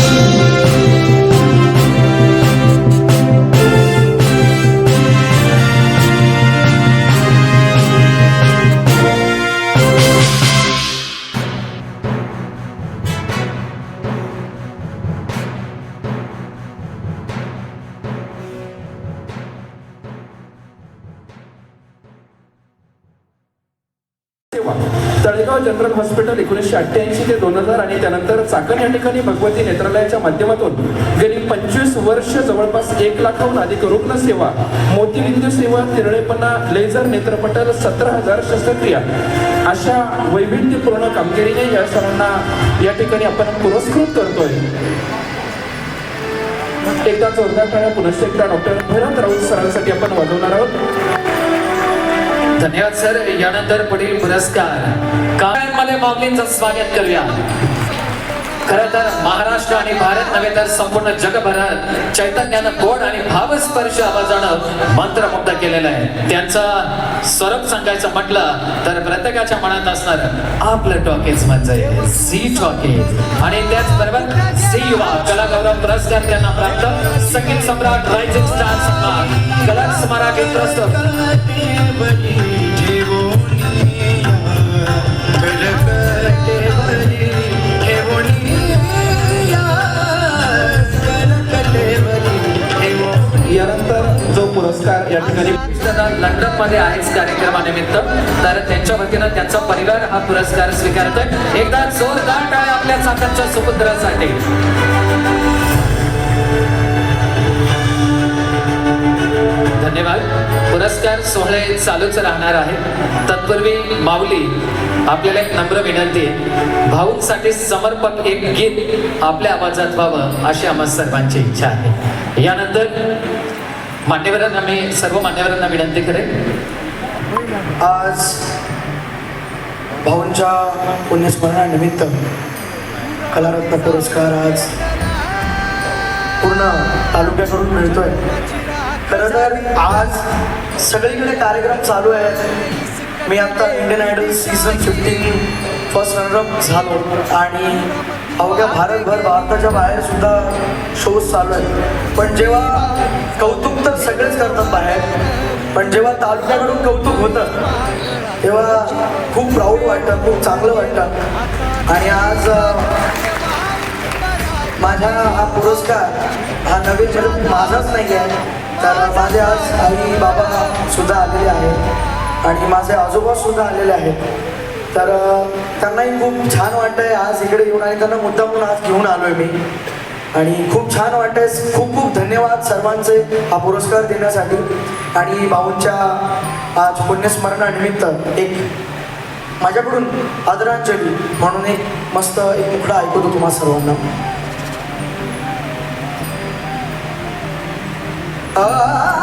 Thank you. सेवा Talegaon general hospital एकोणीसशे अठ्ठ्याऐंशी ते दोन हजार आणि त्यानंतर चाकण या ठिकाणी भगवती नेत्रालयाच्या माध्यमातून गेली पंचवीस वर्ष जवळपास एक लाखाहून अधिक रुग्ण सेवा मोतीबिंदू सेवा तिरळेपणा लेझर नेत्रपटल सतरा हजार शस्त्रक्रिया अशा वैविध्यपूर्ण कामगिरीने या सर्वांना या ठिकाणी आपण पुरस्कृत करतोय. एकदा जोरदार टाळ्या पुनश्च एकदा डॉक्टर भरत राऊत सरांसाठी आपण वाजवणार आहोत. धन्यवाद सर. यानंतर पुढील पुरस्कार. काळ्यांमध्ये माऊलींचं स्वागत करूया. खर तर महाराष्ट्र आणि भारत नव्हे तर संपूर्ण जगभरात चैतन्यानं गोड आणि भावस्पर्श आवाजानं मंत्रमुग्ध केलेलं आहे. त्यांचा स्वरूप सांगायचं म्हटलं तर प्रत्येकाच्या मनात असणार आपलं टॉकीज म्हणजे सी टॉकीज. आणि त्याचबरोबर सी युवा कला गौरव पुरस्कार त्यांना प्राप्त. संगीत सम्राट रायझिंग स्टार सन्मान. कलर्स मराठी प्रस्तुत. या ठिकाणी लंडनमध्ये आहेच कार्यक्रमानिमित्त. तर त्यांच्या वतीनं त्यांचा परिवार हा पुरस्कार स्वीकारतोय. एकदा जोरदार टाळ्या आपल्या चाकांच्या सुपुत्रासाठी. धन्यवाद. पुरस्कार सोहळे चालूच राहणार आहे. तत्पूर्वी माऊली आपल्याला एक नम्र विनंती आहे. भाऊंसाठी समर्पक एक गीत आपल्या आवाजात व्हावं अशी आम्हा सर्वांची इच्छा आहे. यानंतर मान्यवरांना मी सर्व मान्यवरांना विनंती करेन. आज भाऊंच्या पुण्यस्मरणानिमित्त कलारत्न पुरस्कार आज पूर्ण तालुक्याकडून मिळतोय. खरं तर आज सगळीकडे कार्यक्रम चालू आहेत. मी आता Indian Idol season fifteen first runner up झालो. आणि अवघ्या भारतभर भारताच्या बाहेर सुद्धा शोज चालू आहेत पण जेव्हा कौतुक तर सगळेच करतात बाहेर पण जेव्हा तालुक्याकडून कौतुक होतं तेव्हा खूप प्राऊड वाटतं खूप चांगलं वाटतं आणि आज माझ्या हा पुरस्कार हा नवीन जन्म माझाच नाही आहे कारण माझे आज आई बाबा सुद्धा आलेले आहेत आणि माझे आजोबा सुद्धा आलेले आहेत. तर त्यांनाही खूप छान वाटतंय आज इकडे येऊन आणि त्यांना मुद्दा म्हणून आज घेऊन आलोय मी. आणि खूप छान वाटतंय. खूप खूप धन्यवाद सर्वांचे हा पुरस्कार देण्यासाठी. आणि बाबूंच्या आज पुण्यस्मरणानिमित्त एक माझ्याकडून आदरांजली म्हणून एक मस्त एक मुखडा ऐकवतो तुम्हा सर्वांना. आ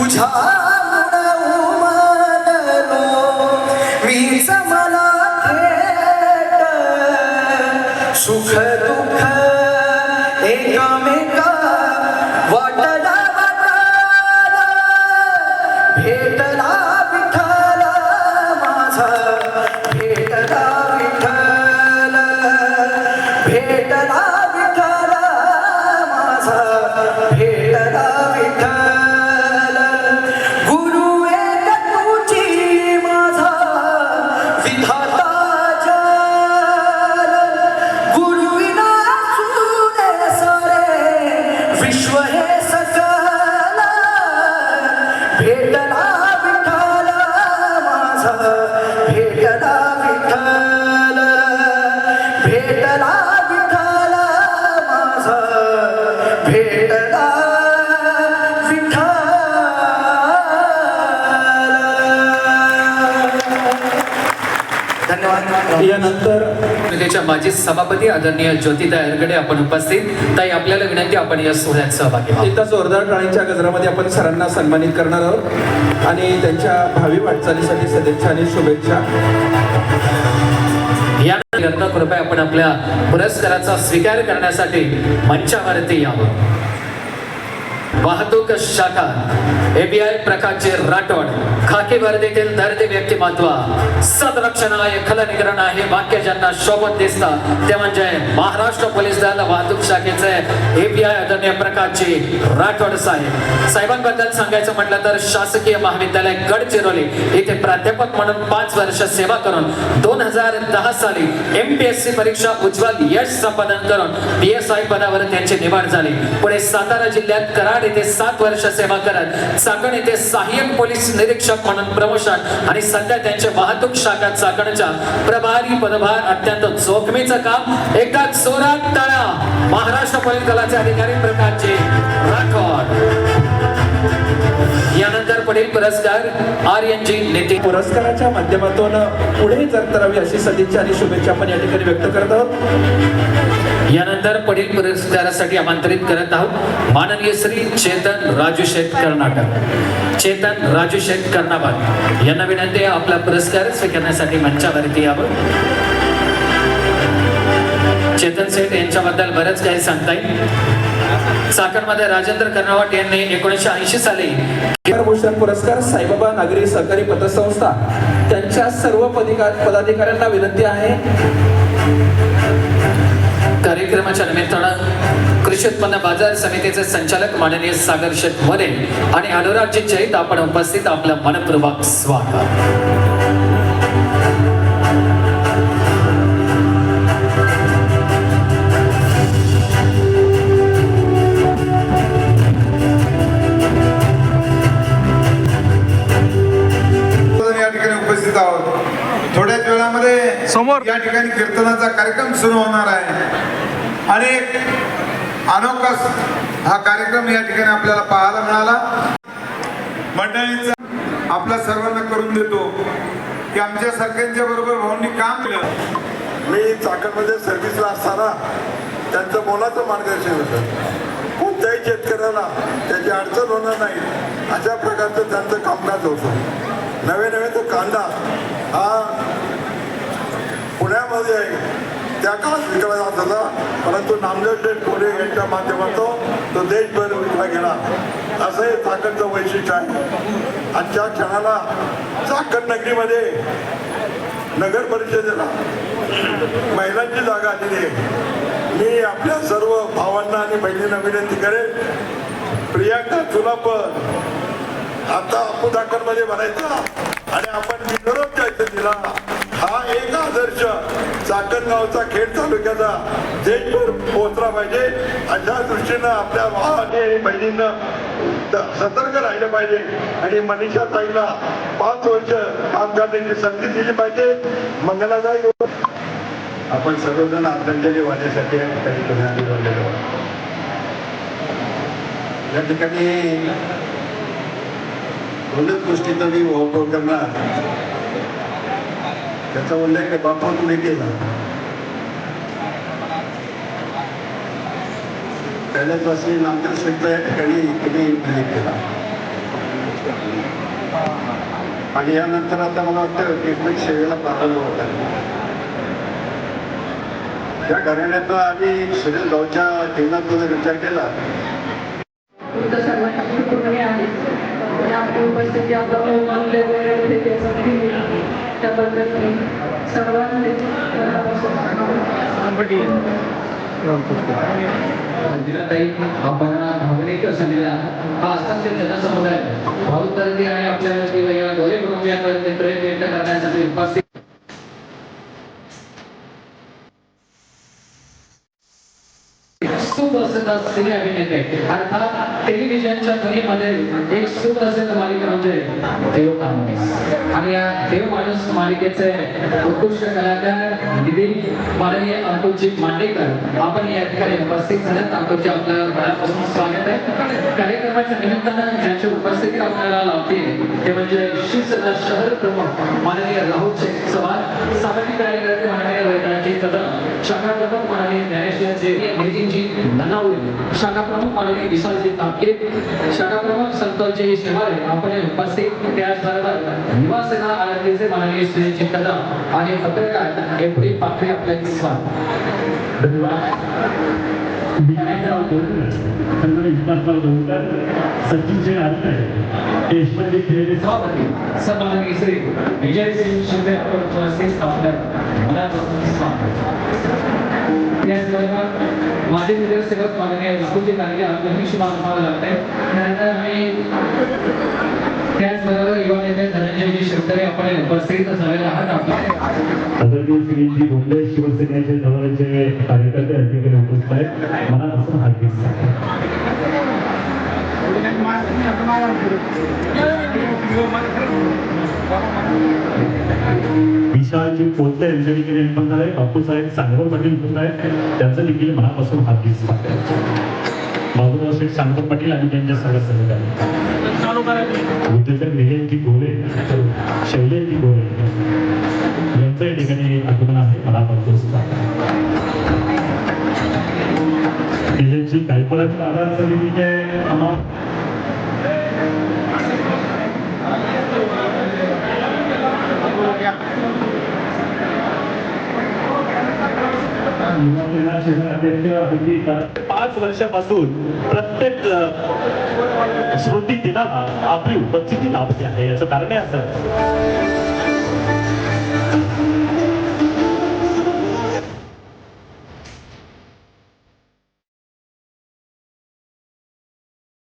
तुझ्या उमदलो मीच मला थेट. सुख दुःख एकामेका वाटला वाटला. भेटला विठ्ठल माझा. भेटला विठ्ठल. भेटला विठ्ठल माझा. भेट भेटला विठ्ठल माझा भेटला विठ्ठल भेटला विठ्ठल माझा भेटला विठ्ठल. धन्यवाद यानंतर समितीच्या माजी सभापती आदरणीय ज्योतिता एरगडे आपण उपस्थित. ताई आपल्याला विनंती आपण या सोहळ्यात सहभागी. एकदा जोरदार टाळींच्या गजरामध्ये आपण सरांना सन्मानित करणार आहोत. आणि त्यांच्या भावी वाटचालीसाठी सदिच्छा आणि शुभेच्छा. कृपया आपण आपल्या पुरस्काराचा स्वीकार करण्यासाठी मंचावरती यावं. वाहतूक शाखा एबीआय प्रकारचे राठोड खाकी वर्दीतील दर्दी व्यक्तिमत्व संरक्षण आहे खलनिकरण आहे वाक्य ज्यांना शोभत दिसतात ते म्हणजे महाराष्ट्र पोलीस दल वाहतूक शाखेचे एबीआय आदरणीय प्रकारचे राठोड साहेब. साहेबांबद्दल सांगायचं म्हटलं तर शासकीय महाविद्यालय गडचिरोली येथे प्राध्यापक म्हणून पाच वर्ष सेवा करून दोन हजार दहा साली एम पी एस सी परीक्षा उज्ज्वल यश संपादन करून पी एस आय पदावर त्यांची निवड झाली. पुढे सातारा जिल्ह्यात कराड येथे सात वर्ष सेवा करत चाकण येथे सहाय्यक पोलीस निरीक्षक म्हणून प्रमोशन आणि सध्या त्यांच्या वाहतूक शाखा चाकणच्या प्रभारी पदभार अत्यंत जोखमीचं काम. एकदा जोरात तळा महाराष्ट्र पोलीस दलाचे अधिकारी प्रकारचे राठोड. यानंतर पुढील पुरस्कार आर्यनजी नेते. पुरस्काराच्या माध्यमातून पुढे जर करावी अशी सदिच्छा आणि शुभेच्छा आपण या ठिकाणी व्यक्त करत आहोत. यानंतर पुढील पुरस्कारासाठी आमंत्रित करत आहोत. माननीय श्री चेतन राजू शेठ कर्नाटक. चेतन राजू शेठ कर्नाबाद. यांना विनंती आपला पुरस्कार स्वीकारण्यासाठी मंचावरती यावं. चेतन सेठ यांच्याबद्दल बरंच काही सांगता येईल. चाकणमध्ये राजेंद्र कर्नावट यांनी एकोणीसशे ऐंशी साली भूषण पुरस्कार साईबाबा नागरी सहकारी पतसंस्था त्यांच्या सर्व पदिका- पदाधिकाऱ्यांना विनंती आहे. कार्यक्रमाच्या निमित्तानं कृषी उत्पन्न बाजार समितीचे संचालक माननीय सागर शेठ मोरे आणि अनुरागजी जैत आपण उपस्थित आपलं मनपूर्वक स्वागत. समोर. या ठिकाणी कीर्तनाचा कार्यक्रम सुरू होणार आहे. आणि एक अनोखा हा कार्यक्रम या ठिकाणी आपल्याला पाहायला मिळाला. मंडळीचा आपल्या सर्वांना करून देतो की आमच्या सरकारच्या बरोबर भाऊंनी काम केलं. मी चाकणमध्ये सर्व्हिसला असताना त्यांचं मोलाचं मार्गदर्शन होतं. कोणत्याही शेतकऱ्याला. त्याची अडचण होणार नाही. अशा प्रकारचं त्यांचं कामकाज होतं. नवे नवे तो कांदा हा पुण्यामध्ये त्या काळात विकला जात होता परंतु नामदेव कोरे यांच्या माध्यमातून तो देशभर विकला गेला. असं हे चाकणचं वैशिष्ट्य आहे. आजच्या क्षणाला चाकण नगरीमध्ये नगर परिषदेला महिलांची जागा आलेली आहे. मी आपल्या सर्व भावांना आणि बहिणींना विनंती करेन प्रियांका तुला पण आता अप्पू मध्ये भरायचा आणि आपण निरोप द्यायचं दिला हा एक आदर्श चाकणगावचा खेड तालुक्याचा देशभर पोहोचला पाहिजे. अशा दृष्टीनं आपल्या भावाने बहिणीनं सतर्क राहिलं पाहिजे. आणि मनीषा ताईला पाच वर्ष काम करण्याची संधी दिली पाहिजे. मंगलादायी आपण सर्वजण आदरांजली वाहण्यासाठी या ठिकाणी तुम्ही या ठिकाणी दोनच गोष्टीचा मी वापर करणार त्याचा उल्लेख बापातून केला? पहिल्याच वर्षी नामदेव शेठचा या ठिकाणी तुम्ही उल्लेख केला. आणि यानंतर आता मला वाटतं ट्रीटमेंट सेवेला प्रारंभ होत. आहे त्या घराण्यातनं आम्ही सुनील गावच्या जीवनात विचार केला. तुमचं त्याबद्दल मी सर्वांनी मंदिराताई संधीला हा असंख्य जनसमुदाय आणि आपल्या वेगळ्या दोन्ही कुटुंबियांवरती प्रयत्न करण्यासाठी उपस्थित सुप्रसिद्ध सिने अभिनेते अर्थात टेलिव्हिजनच्या ध्वनीमध्ये एक सुप्रसिद्ध मालिका म्हणजे देव माणूस आणि या देव माणूस मालिकेचे उत्कृष्ट कलाकार दिदी माननीय अंकुलजी मांडेकर. आपण या ठिकाणी उपस्थित झाल्यात. अंकुलजी आपल्या मनापासून स्वागत आहे. कार्यक्रमाच्या निमित्तानं ज्यांची उपस्थिती आपल्याला लावते ते म्हणजे शिवसेना शहर प्रमुख माननीय राहुल शेख चव्हाण सामाजिक कार्यकर्ते माननीय वैद्यनाथजी कदम शाखा प्रमुख माननीय ज्ञानेश्वरजी नितीनजी धनावळे शाखा प्रमुख माननीय विशालजी तापके शाखा प्रमुख संतोषजी शेवाळे आपण उपस्थित त्याचबरोबर युवा सेना आळंदीचे माननीय श्रीजी कदम आणि पत्रकार एफ डी पाखरे आपल्या स्वागत सभापती सन्माननीय श्री विजय सिंग शिंदे आपण उपस्थित आपल्या मनापासून स्वागत. त्याचबरोबर माझे नगरसेवक माननीय विपुलजी गांधी आपल्याशी मागमावं लागतंय त्यानंतर आम्ही त्याचबरोबर युवा नेते धनंजयजी शिवतरे आपण उपस्थित झालेले आहात. आदरणीय शिवसेनेचे जवळचे कार्यकर्ते या ठिकाणी उपस्थित आहेत. मनापासून हार्दिक विशालजी पोलते यांच्या ठिकाणी निर्माण झाले बापू साहेब सांगोर पाटील उपस्थित आहेत त्यांचं देखील मनापासून हार्दिक स्वागत बाबूराव शेठ सांगोर पाटील आणि त्यांच्या सगळ्या सहकारी. उद्योजक निलेशजी गोले शैलेशजी गोले यांचं या ठिकाणी आगमन आहे. मनापासून स्वागत निलेशजी गायकवाड आधार समितीचे पाच वर्षापासून प्रत्येक स्मृती दिनाला आपली उपस्थिती लाभते आहे याचं कारण आहे असं.